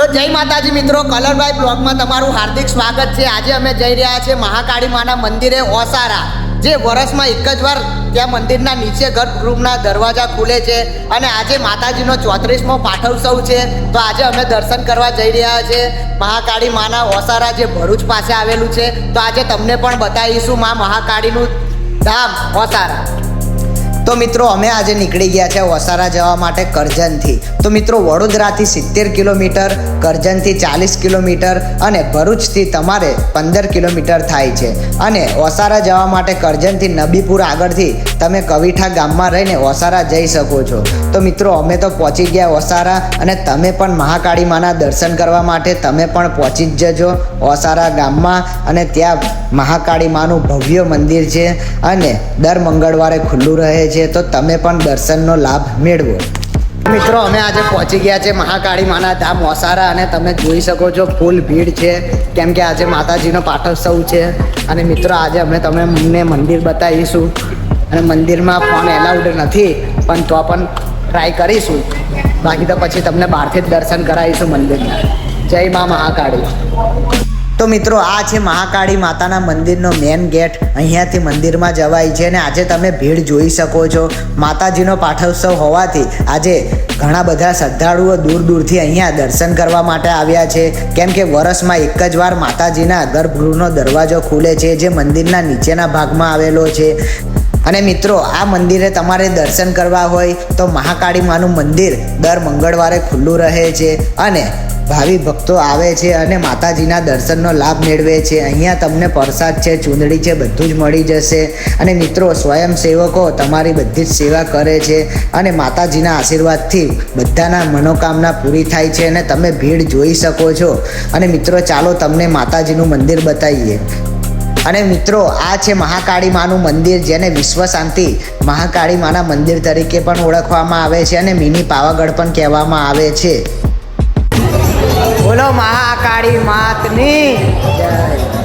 તો જય માતાજી મિત્રો, કલરભાઈ બ્લોગમાં તમારું હાર્દિક સ્વાગત છે. આજે અમે જઈ રહ્યા છીએ મહાકાળી માના મંદિરે ઓસારા, જે વર્ષમાં એક જ વાર ત્યાં મંદિરના નીચે ગર્ભગૃહના દરવાજા ખુલે છે અને આજે માતાજીનો ચોત્રીસમો પાઠોત્સવ છે. તો આજે અમે દર્શન કરવા જઈ રહ્યા છીએ મહાકાળી માના ઓસારા જે ભરૂચ પાસે આવેલું છે. તો આજે તમને પણ બતાવીશું મા મહાકાળીનું ધામ ઓસારા. તો મિત્રો, અમે આજે નીકળી ગયા છે વસારા જવા માટે કરજણથી તો મિત્રો, વડોદરાથી સિત્તેર કિલોમીટર કરજણથી ચાલીસ કિલોમીટર અને ભરૂચથી તમારે પંદર કિલોમીટર થાય છે. અને ઓસારા જવા માટે કરજણથી નબીપુર આગળથી તમે કવિઠા ગામમાં રહીને ઓસારા જઈ શકો છો. તો મિત્રો, અમે તો પહોંચી ગયા ઓસારા અને તમે પણ મહાકાળી માના દર્શન કરવા માટે તમે પણ પહોંચી જ જજો ઓસારા ગામમાં. અને ત્યાં મહાકાળી માનું ભવ્ય મંદિર છે અને દર મંગળવારે ખુલ્લું રહે છે. તો તમે પણ દર્શનનો લાભ મેળવો. મિત્રો, અમે આજે પહોંચી ગયા છે મહાકાળી માના ધામ ઓસારા અને તમે જોઈ શકો છો ફૂલ ભીડ છે. કેમ કે આજે માતાજીનો પાઠોત્સવ છે અને મિત્રો, આજે અમે તમે મંદિર બતાવીશું. અને મંદિરમાં ફોન એલાઉડ નથી, પણ તો પણ ટ્રાય કરીશું. બાકી તો પછી તમને બહારથી જ દર્શન કરાવીશું મંદિરના. જય મા મહાકાળી. તો મિત્રો, આ છે મહાકાળી માતાના મંદિરનો મેન ગેટ અહીંયાથી મંદિરમાં જવાય છે અને આજે તમે ભીડ જોઈ શકો છો. માતાજીનો પાઠોત્સવ હોવાથી આજે ઘણા બધા શ્રદ્ધાળુઓ દૂર દૂરથી અહીંયા દર્શન કરવા માટે આવ્યા છે. કેમ કે વર્ષમાં એક જ વાર માતાજીના ગર્ભગૃહનો દરવાજો ખુલે છે, જે મંદિરના નીચેના ભાગમાં આવેલો છે. અને મિત્રો, આ મંદિરે તમારે દર્શન કરવા હોય તો મહાકાળી માનું મંદિર દર મંગળવારે ખુલ્લું રહે છે. અને ભાવિ ભક્તો આવે છે અને માતાજીના દર્શનનો લાભ મેળવે છે. અહીંયા તમને પ્રસાદ છે, ચૂંદડી છે, બધું જ મળી જશે. અને મિત્રો, સ્વયંસેવકો તમારી બધી જ સેવા કરે છે અને માતાજીના આશીર્વાદથી બધાના મનોકામના પૂરી થાય છે અને તમે ભીડ જોઈ શકો છો. અને મિત્રો, ચાલો તમને માતાજીનું મંદિર બતાવીએ. અને મિત્રો, આ છે મહાકાળી માનું મંદિર, જેને વિશ્વ શાંતિ મહાકાળી માના મંદિર તરીકે પણ ઓળખવામાં આવે છે અને મિની પાવાગઢ પણ કહેવામાં આવે છે. મહાકાળી માતની જય.